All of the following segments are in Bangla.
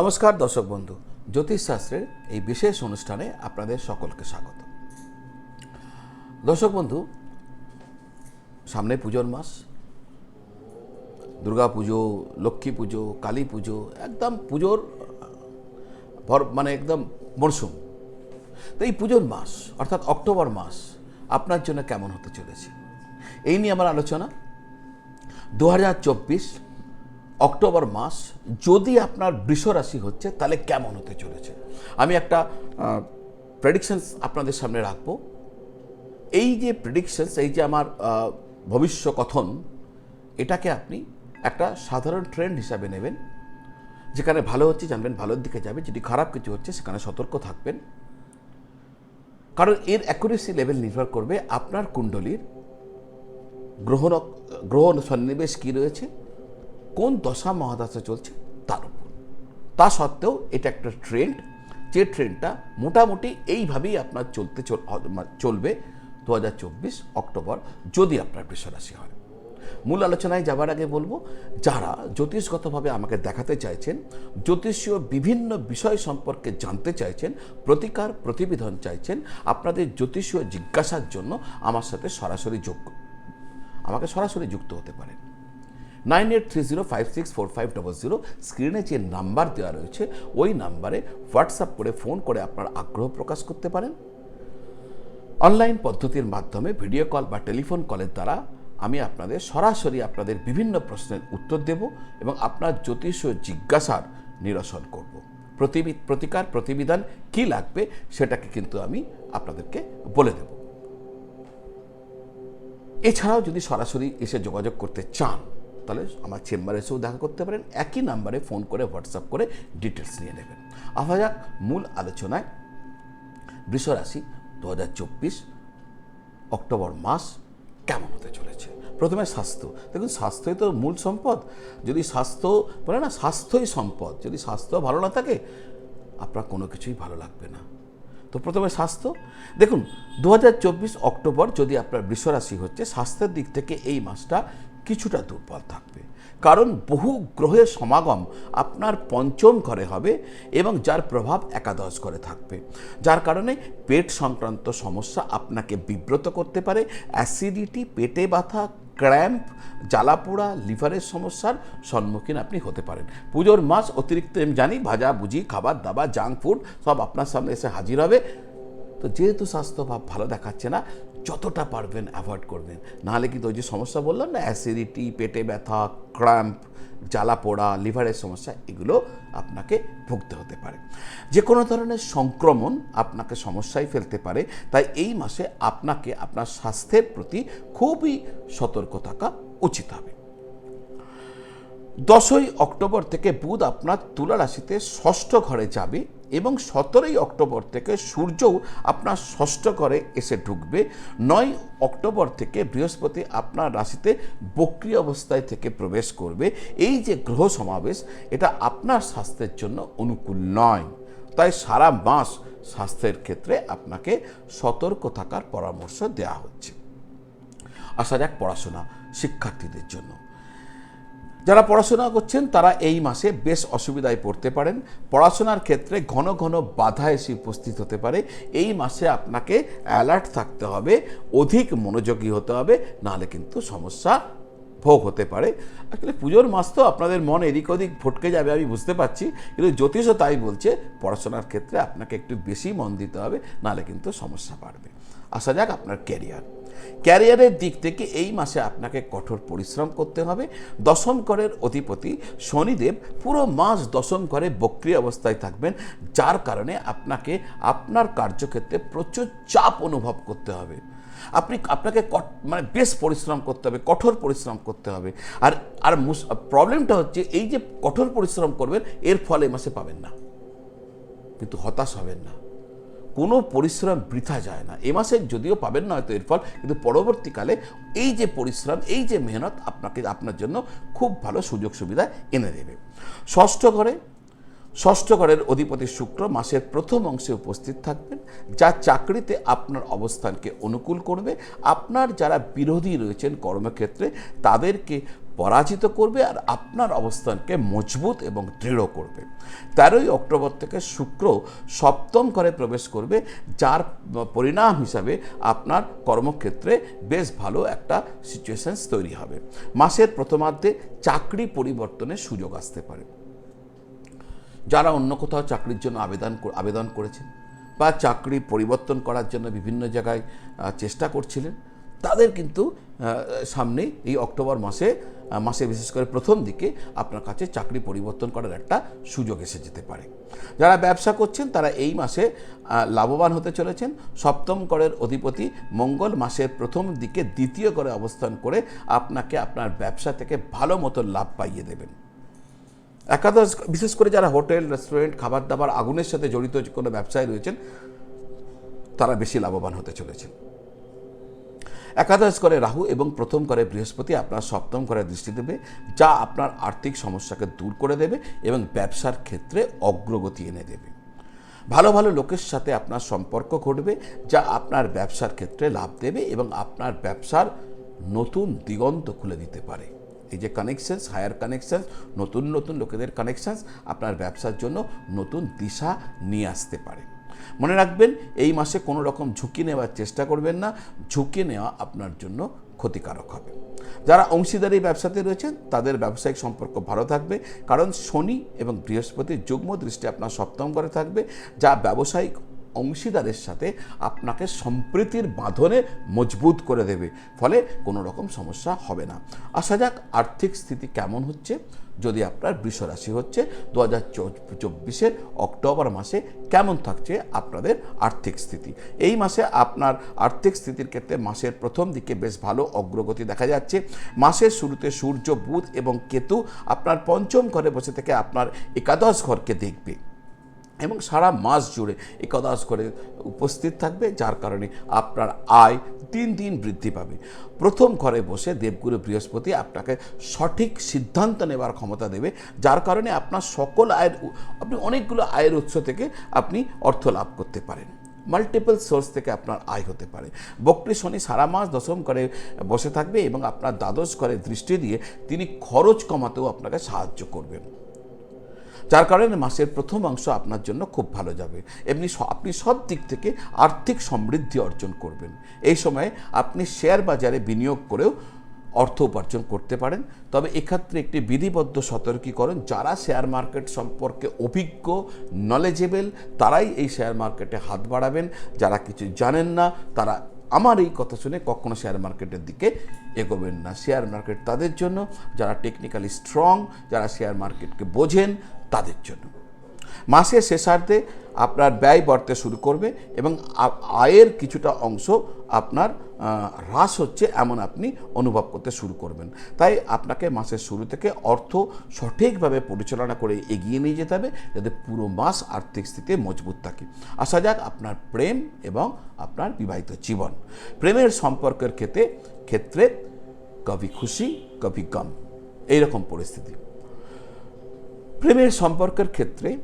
নমস্কার, দর্শক বন্ধু। জ্যোতিষশাস্ত্রের এই বিশেষ অনুষ্ঠানে আপনাদের সকলকে স্বাগত। দর্শক বন্ধু, সামনে পুজোর মাস। দুর্গা পুজো, লক্ষ্মী পুজো, কালী পুজো, একদম পুজোর, ভর মানে একদম মরশুম তো এই পুজোর মাস, অর্থাৎ অক্টোবর মাস, আপনার জন্য কেমন হতে চলেছে? এই নিয়ে আমার আলোচনা। দু হাজার চব্বিশ অক্টোবর মাস যদি আপনার বৃষ রাশি হচ্ছে তাহলে কেমন হতে চলেছে? আমি একটা প্রেডিকশনস আপনাদের সামনে রাখব। এই যে প্রেডিকশনস এই যে আমার আহ, ভবিষ্যকথন এটাকে আপনি একটা সাধারণ ট্রেন্ড হিসাবে নেবেন। যেখানে ভালো হচ্ছে জানবেন ভালোর দিকে যাবে যদি খারাপ কিছু হচ্ছে সেখানে সতর্ক থাকবেন। কারণ এর অ্যাকুরেসি লেভেল নির্ভর করবে আপনার কুণ্ডলীর গ্রহ নক- গ্রহ সন্নিবেশ কী রয়েছে কোন দশা মহাদশা চলছে তার উপর। তা সত্ত্বেও এটা একটা ট্রেন্ড যে ট্রেন্ডটা মোটামুটি এইভাবেই আপনার চলতে চল- চলবে দু হাজার চব্বিশ অক্টোবর, যদি আপনার বৃষরাশি হয়। মূল আলোচনায় যাবার আগে বলব, যারা জ্যোতিষগতভাবে আমাকে দেখাতে চাইছেন, জ্যোতিষীয় বিভিন্ন বিষয় সম্পর্কে জানতে চাইছেন, প্রতিকার প্রতিবিধান চাইছেন, আপনাদের জ্যোতিষীয় জিজ্ঞাসার জন্য আমার সাথে সরাসরি যোগ আমাকে সরাসরি যুক্ত হতে পারেন। Nine eight three zero five six four five double zero স্ক্রিনে যে নাম্বার দেওয়া রয়েছে, ওই নাম্বারে হোয়াটসঅ্যাপ করে ফোন করে আপনার আগ্রহ প্রকাশ করতে পারেন। অনলাইন পদ্ধতির মাধ্যমে ভিডিও কল বা টেলিফোন কলের দ্বারা আমি আপনাদের সরাসরি আপনাদের বিভিন্ন প্রশ্নের উত্তর দেব এবং আপনার জ্যোতিষীয় জিজ্ঞাসার নিরসন করব। প্রতিবি প্রতিকার, প্রতিবিধান কি লাগবে সেটাকে কিন্তু আমি আপনাদেরকে বলে দেব। এছাড়াও যদি সরাসরি এসে যোগাযোগ করতে চান তাহলে আমার চেম্বারে এসেও দেখা করতে পারেন। একই নাম্বারে ফোন করে হোয়াটসঅ্যাপ করে ডিটেলস নিয়ে নেবেন। আসা যাক, মূল আলোচনায় বৃষরাশি দু হাজার চব্বিশ অক্টোবর মাস কেমন হতে চলেছে? প্রথমে স্বাস্থ্য। দেখুন, স্বাস্থ্যই তো মূল সম্পদ। যদি স্বাস্থ্য, বলে না, স্বাস্থ্যই সম্পদ। যদি স্বাস্থ্য ভালো না থাকে, আপনার কোনো কিছুই ভালো লাগবে না। তো প্রথমে স্বাস্থ্য। দেখুন দু হাজার চব্বিশ অক্টোবর যদি আপনার বৃষরাশি হচ্ছে, স্বাস্থ্যের দিক থেকে এই মাসটা কিছুটা দুর্বল থাকবে। কারণ বহু গ্রহের সমাগম আপনার পঞ্চম ঘরে হবে এবং যার প্রভাব একাদশ ঘরে থাকবে। যার কারণে পেট সংক্রান্ত সমস্যা আপনাকে বিব্রত করতে পারে। অ্যাসিডিটি, পেটে ব্যথা, ক্র্যাম্প, জ্বালাপোড়া, লিভারের সমস্যার সম্মুখীন আপনি হতে পারেন। পুজোর মাস অতিরিক্ত আমি জানি, ভাজা, ভুজি, খাবার, দাবার, জাঙ্ক ফুড সব আপনার সামনে এসে হাজির হবে। তো যেহেতু স্বাস্থ্য ভাব ভালো দেখাচ্ছে না যতটা পারবেন অ্যাভয়েড করবেন। নাহলে কিন্তু ওই যে সমস্যা বললাম না অ্যাসিডিটি পেটে ব্যথা ক্র্যাম্প জ্বালা পোড়া লিভারের সমস্যা, এগুলো আপনাকে ভুগতে হতে পারে। যে কোনো ধরনের সংক্রমণ আপনাকে সমস্যায় ফেলতে পারে, তাই এই মাসে আপনাকে আপনার স্বাস্থ্যের প্রতি খুবই সতর্ক থাকা উচিত হবে। দশই অক্টোবর থেকে বুধ আপনার তুলা রাশিতে ষষ্ঠ ঘরে যাবে এবং সতেরোই অক্টোবর থেকে সূর্যও আপনার ষষ্ঠ ঘরে এসে ঢুকবে। নয় অক্টোবর থেকে বৃহস্পতি আপনার রাশিতে বক্রি অবস্থায় থেকে প্রবেশ করবে। এই যে গ্রহ সমাবেশ, এটা আপনার স্বাস্থ্যের জন্য অনুকূল নয়। তাই সারা মাস স্বাস্থ্যের ক্ষেত্রে আপনাকে সতর্ক থাকার পরামর্শ দেওয়া হচ্ছে। আসা যাক পড়াশোনা শিক্ষার্থীদের জন্য। যারা পড়াশোনা করছেন, তারা এই মাসে বেশ অসুবিধায় পড়তে পারেন। পড়াশোনার ক্ষেত্রে ঘন ঘন বাধা এসে উপস্থিত হতে পারে। এই মাসে আপনাকে অ্যালার্ট থাকতে হবে, অধিক মনোযোগী হতে হবে, নাহলে কিন্তু সমস্যা ভোগ হতে পারে। আসলে পুজোর মাস তো আপনাদের মন এদিক ওদিক ভটকে যাবে, আমি বুঝতে পারছি। কিন্তু জ্যোতিষও তাই বলছে, পড়াশোনার ক্ষেত্রে আপনাকে একটু বেশি মন দিতে হবে, নাহলে কিন্তু সমস্যা বাড়বে। আসা যাক আপনার ক্যারিয়ার। ক্যারিয়ারের দিক থেকে এই মাসে আপনাকে কঠোর পরিশ্রম করতে হবে। দশম ঘরের অধিপতি শনিদেব পুরো মাস দশম করে বক্রিয় অবস্থায় থাকবেন, যার কারণে আপনাকে আপনার কার্যক্ষেত্রে প্রচুর চাপ অনুভব করতে হবে। আপনি আপনাকে মানে বেশ পরিশ্রম করতে হবে, কঠোর পরিশ্রম করতে হবে। আর আর প্রবলেমটা হচ্ছে এই যে কঠোর পরিশ্রম করবেন, এর ফলে এই মাসে পাবেন না। কিন্তু হতাশ হবেন না। কোনো পরিশ্রম বৃথা যায় না। এ মাসে যদিও পাবেন না হয়তো এর ফল, কিন্তু পরবর্তীকালে এই যে পরিশ্রম, এই যে মেহনত আপনাকে, আপনার জন্য খুব ভালো সুযোগ সুবিধা এনে দেবে। ষষ্ঠ ঘরে ষষ্ঠ ঘরের অধিপতি শুক্র মাসের প্রথম অংশে উপস্থিত থাকবেন, যা চাকরিতে আপনার অবস্থানকে অনুকূল করবে। আপনার যারা বিরোধী রয়েছেন কর্মক্ষেত্রে, তাদেরকে পরাজিত করবে আর আপনার অবস্থানকে মজবুত এবং দৃঢ় করবে। তেরোই অক্টোবর থেকে শুক্র সপ্তম ঘরে প্রবেশ করবে, যার পরিণাম হিসাবে আপনার কর্মক্ষেত্রে বেশ ভালো একটা সিচুয়েশনস তৈরি হবে। মাসের প্রথমার্ধে চাকরি পরিবর্তনের সুযোগ আসতে পারে। যারা অন্য কোথাও চাকরির জন্য আবেদন আবেদন করেছেন বা চাকরি পরিবর্তন করার জন্য বিভিন্ন জায়গায় চেষ্টা করছিলেন, তাদের কিন্তু সামনে এই অক্টোবর মাসে মাসে বিশেষ করে প্রথম দিকে আপনার কাছে চাকরি পরিবর্তন করার একটা সুযোগ এসে যেতে পারে। যারা ব্যবসা করছেন, তারা এই মাসে লাভবান হতে চলেছেন। সপ্তম করের অধিপতি মঙ্গল মাসের প্রথম দিকে দ্বিতীয় করে অবস্থান করে আপনাকে আপনার ব্যবসা থেকে ভালো মতো লাভ পাইয়ে দেবেন। একাদশ, বিশেষ করে যারা হোটেল, রেস্টুরেন্ট খাবার দাবার আগুনের সাথে জড়িত কোনো ব্যবসায় রয়েছেন, তারা বেশি লাভবান হতে চলেছেন। একাদশ করে রাহু এবং প্রথম করে বৃহস্পতি আপনার সপ্তম করে দৃষ্টি দেবে, যা আপনার আর্থিক সমস্যাকে দূর করে দেবে এবং ব্যবসার ক্ষেত্রে অগ্রগতি এনে দেবে। ভালো ভালো লোকের সাথে আপনার সম্পর্ক ঘটবে, যা আপনার ব্যবসার ক্ষেত্রে লাভ দেবে এবং আপনার ব্যবসার নতুন দিগন্ত খুলে দিতে পারে। এই যে কানেকশানস হায়ার কানেকশানস নতুন নতুন লোকেদের কানেকশানস আপনার ব্যবসার জন্য নতুন দিশা নিয়ে আসতে পারে। মনে রাখবেন, এই মাসে কোনো রকম ঝুঁকি নেওয়ার চেষ্টা করবেন না, ঝুঁকি নেওয়া আপনার জন্য ক্ষতিকারক হবে। যারা অংশীদারি ব্যবসাতে রয়েছেন, তাদের ব্যবসায়িক সম্পর্ক ভালো থাকবে, কারণ শনি এবং বৃহস্পতির যুগ্ম দৃষ্টি আপনার সপ্তম করে থাকবে, যা ব্যবসায়িক অংশীদারের সাথে আপনাকে সম্প্রীতির বাঁধনে মজবুত করে দেবে। ফলে কোনো রকম সমস্যা হবে না। আসা যাক আর্থিক স্থিতি কেমন হচ্ছে। যদি আপনার বৃষ রাশি হচ্ছে দু হাজার চব্বিশের অক্টোবর মাসে কেমন থাকছে আপনাদের আর্থিক স্থিতি? এই মাসে আপনার আর্থিক স্থিতির ক্ষেত্রে মাসের প্রথম দিকে বেশ ভালো অগ্রগতি দেখা যাচ্ছে। মাসের শুরুতে সূর্য, বুধ এবং কেতু আপনার পঞ্চম ঘরে বসে থেকে আপনার একাদশ ঘরকে দেখবে। এবং সারা মাস জুড়ে একাদশ করে উপস্থিত থাকবে, যার কারণে আপনার আয় দিন দিন বৃদ্ধি পাবে। প্রথম ঘরে বসে দেবগুরু বৃহস্পতি আপনাকে সঠিক সিদ্ধান্ত নেবার ক্ষমতা দেবে, যার কারণে আপনার সকল আয়ের আপনি অনেকগুলো আয়ের উৎস থেকে আপনি অর্থ লাভ করতে পারেন। মাল্টিপল সোর্স থেকে আপনার আয় হতে পারে। বক্রী শনি সারা মাস দশম করে বসে থাকবে এবং আপনার দ্বাদশ করে দৃষ্টি দিয়ে তিনি খরচ কমাতেও আপনাকে সাহায্য করবেন যার কারণে মাসের প্রথম অংশ আপনার জন্য খুব ভালো যাবে। এমনি আপনি সব দিক থেকে আর্থিক সমৃদ্ধি অর্জন করবেন। এই সময়ে আপনি শেয়ার বাজারে বিনিয়োগ করেও অর্থ উপার্জন করতে পারেন। তবে এক্ষেত্রে একটি বিধিবদ্ধ সতর্কীকরণ, যারা শেয়ার মার্কেট সম্পর্কে অভিজ্ঞ নলেজেবল তারাই এই শেয়ার মার্কেটে হাত বাড়াবেন। যারা কিছু জানেন না, তারা আমার এই কথা শুনে কখনো শেয়ার মার্কেটের দিকে এগোবেন না। শেয়ার মার্কেট তাদের জন্য, যারা টেকনিক্যালি স্ট্রং যারা শেয়ার মার্কেটকে বোঝেন তাদের জন্য। মাসের শেষার্ধে আপনার ব্যয় বাড়তে শুরু করবে এবং আয়ের কিছুটা অংশ আপনার হ্রাস হচ্ছে এমন আপনি অনুভব করতে শুরু করবেন। তাই আপনাকে মাসের শুরু থেকে অর্থ সঠিকভাবে পরিচালনা করে এগিয়ে নিয়ে যেতে হবে যাতে পুরো মাস আর্থিক স্থিতি মজবুত থাকে। আসা যাক আপনার প্রেম এবং আপনার বিবাহিত জীবন। প্রেমের সম্পর্কের ক্ষেত্রে ক্ষেত্রে কবি খুশি, কবি গম। এইরকম পরিস্থিতি। প্রেমের সম্পর্কের ক্ষেত্রে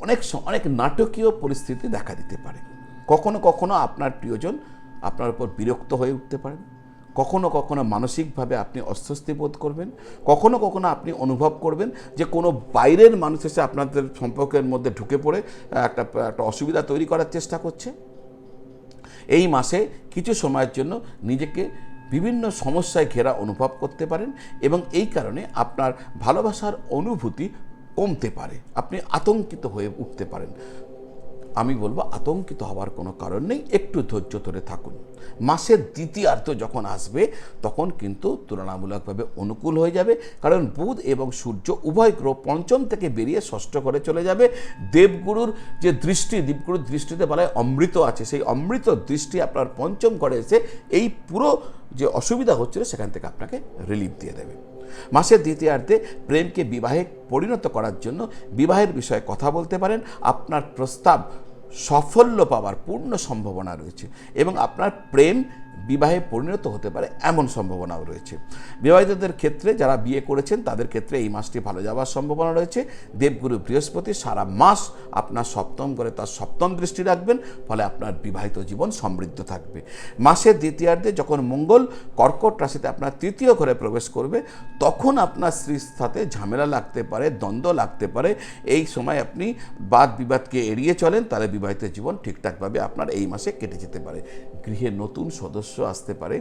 অনেক অনেক নাটকীয় পরিস্থিতি দেখা দিতে পারে। কখনো কখনো আপনার প্রিয়জন আপনার উপর বিরক্ত হয়ে উঠতে পারেন। কখনো কখনো মানসিকভাবে আপনি অস্বস্তি বোধ করবেন। কখনো কখনো আপনি অনুভব করবেন যে কোনো বাইরের মানুষ এসে আপনাদের সম্পর্কের মধ্যে ঢুকে পড়ে একটা একটা অসুবিধা তৈরি করার চেষ্টা করছে। এই মাসে কিছু সময়ের জন্য নিজেকে বিভিন্ন সমস্যায় ঘেরা অনুভব করতে পারেন এবং এই কারণে আপনার ভালোবাসার অনুভূতি কমতে পারে। আপনি আতঙ্কিত হয়ে উঠতে পারেন। আমি বলব আতঙ্কিত হওয়ার কোনো কারণ নেই। একটু ধৈর্য ধরে থাকুন। মাসের দ্বিতীয়ার্ধ যখন আসবে, তখন কিন্তু তুলনামূলকভাবে অনুকূল হয়ে যাবে। কারণ বুধ এবং সূর্য উভয় গ্রহ পঞ্চম থেকে বেরিয়ে ষষ্ঠ করে চলে যাবে। দেবগুরুর যে দৃষ্টি, দেবগুরুর দৃষ্টিতে বলা হয় অমৃত আছে। সেই অমৃত দৃষ্টি আপনার পঞ্চম ঘরে এসে এই পুরো যে অসুবিধা হচ্ছিল, সেখান থেকে আপনাকে রিলিফ দিয়ে দেবে। মাসের দ্বিতীয়ার্ধে প্রেমকে বিবাহে পরিণত করার জন্য বিবাহের বিষয়ে কথা বলতে পারেন। আপনার প্রস্তাব সাফল্য পাওয়ার পূর্ণ সম্ভাবনা রয়েছে এবং আপনার প্রেম বিবাহে পরিণত হতে পারে এমন সম্ভাবনাও রয়েছে। বিবাহিতদের ক্ষেত্রে যারা বিয়ে করেছেন, তাদের ক্ষেত্রে এই মাসটি ভালো যাওয়ার সম্ভাবনা রয়েছে। দেবগুরু বৃহস্পতি সারা মাস আপনার সপ্তম করে তার সপ্তম দৃষ্টি রাখবেন, ফলে আপনার বিবাহিত জীবন সমৃদ্ধ থাকবে। মাসের দ্বিতীয়ার্ধে যখন মঙ্গল, কর্কট রাশিতে আপনার তৃতীয় ঘরে প্রবেশ করবে, তখন আপনার স্ত্রীর সাথে ঝামেলা লাগতে পারে, দ্বন্দ্ব লাগতে পারে। এই সময় আপনি বাদ বিবাদকে এড়িয়ে চলেন, তাহলে বিবাহিত জীবন ঠিকঠাকভাবে আপনার এই মাসে কেটে যেতে পারে। গৃহে নতুন সদস্য আসতে পারে।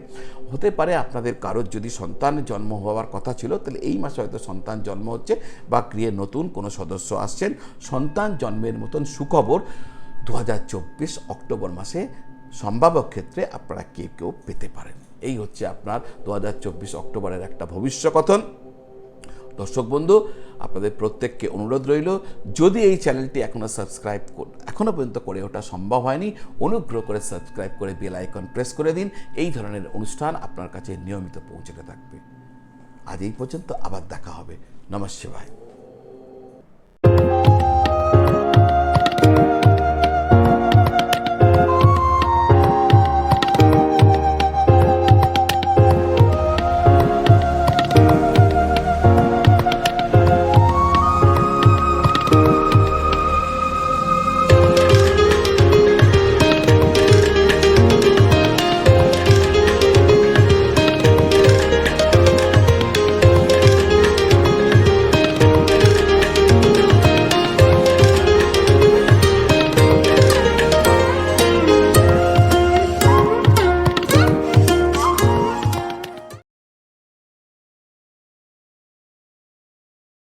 হতে পারে আপনাদের কারোর যদি সন্তান জন্ম হওয়ার কথা ছিল, তাহলে এই মাসে হয়তো সন্তান জন্ম হচ্ছে বা গৃহে নতুন কোনো সদস্য আসছেন। সন্তান জন্মের মতন সুখবর দু হাজার চব্বিশ অক্টোবর মাসে সম্ভাব্য ক্ষেত্রে আপনারা কে কেউ পেতে পারেন। এই হচ্ছে আপনার দু হাজার চব্বিশ অক্টোবরের একটা ভবিষ্যকথন। দর্শক বন্ধু, আপনাদের প্রত্যেককে অনুরোধ রইল, যদি এই চ্যানেলটি এখনও সাবস্ক্রাইব এখনও পর্যন্ত করে ওঠা সম্ভব হয়নি। অনুগ্রহ করে সাবস্ক্রাইব করে বেল আইকন প্রেস করে দিন। এই ধরনের অনুষ্ঠান আপনার কাছে নিয়মিত পৌঁছতে থাকবে। আজ এই পর্যন্ত আবার দেখা হবে। নমস্কার